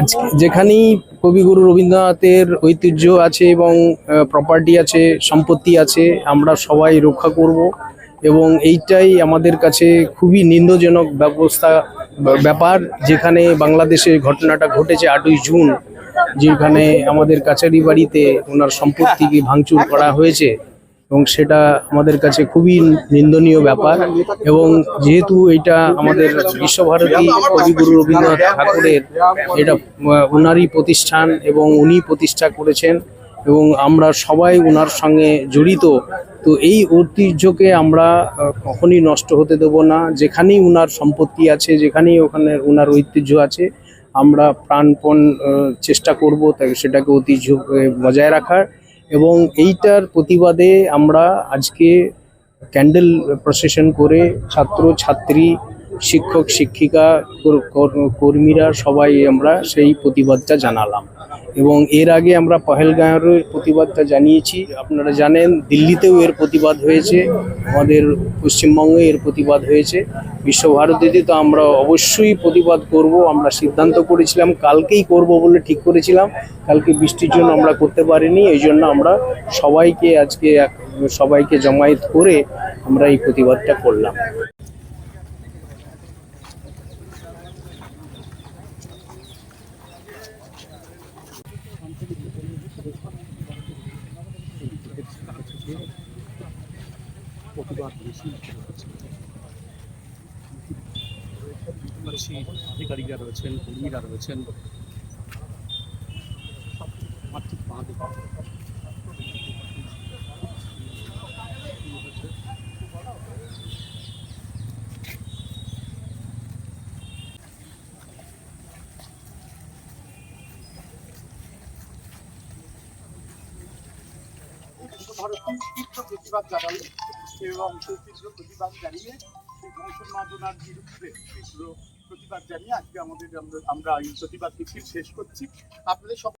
আজকে যেখানেই কবিগুরু রবীন্দ্রনাথের ঐতিহ্য আছে এবং প্রপার্টি আছে, সম্পত্তি আছে, আমরা সবাই রক্ষা করব এবং এইটাই আমাদের কাছে খুবই নিন্দজনক ব্যবস্থা ব্যাপার যেখানে বাংলাদেশে ঘটনাটা ঘটেছে আটই জুন, যেখানে আমাদের কাছারি বাড়িতে ওনার সম্পত্তিকে ভাঙচুর করা হয়েছে। এবং সেটা আমাদের কাছে খুবই নিন্দনীয় ব্যাপার। এবং যেহেতু এটা আমাদের বিশ্বভারতী কবিগুরু রবীন্দ্রনাথ ঠাকুরের এটা ওনারই প্রতিষ্ঠান এবং উনি প্রতিষ্ঠা করেছেন এবং আমরা সবাই ওনার সঙ্গে জড়িত। তো এই ঐতিহ্যকে আমরা কখনই নষ্ট হতে দেব না। যেখানেই ওনার সম্পত্তি আছে, যেখানেই ওখানে ওনার ঐতিহ্য আছে, আমরা প্রাণপণ চেষ্টা করব তাকে সেটাকে ঐতিহ্য বজায় রাখার। এবং এইটার প্রতিবাদে আমরা আজকে ক্যান্ডেল প্রসেশন করে ছাত্র, ছাত্রী, শিক্ষক, শিক্ষিকা, কর- কর- কর্মীরা সবাই আমরা সেই প্রতিবাদটা জানালাম। এবং এর আগে আমরা পহেলগাঁয়ের প্রতিবাদটা জানিয়েছি। আপনারা জানেন, দিল্লিতেও এর প্রতিবাদ হয়েছে, আমাদের পশ্চিমবঙ্গে এর প্রতিবাদ হয়েছে। বিশ্বভারতীতে তো আমরা অবশ্যই প্রতিবাদ করব। আমরা সিদ্ধান্ত করেছিলাম, কালকেই করব বলে ঠিক করেছিলাম। কালকে বৃষ্টির জন্য আমরা করতে পারিনি, এই জন্য আমরা সবাইকে আজকে সবাইকে জমায়েত করে আমরা এই প্রতিবাদটা করলাম। প্রতিবাদ বেশি আধিকারিকরা রয়েছেন কর্মীরা রয়েছেন। বাঁ তীব্র প্রতিবাদ জানালো এবং তীব্র প্রতিবাদ জানিয়ে সেই বংশমাদনার বিরুদ্ধে তীব্র প্রতিবাদ জানিয়ে আজকে আমাদের আমরা- আমরা এই প্রতিবাদ মিছিল শেষ করছি। আপনাদের সব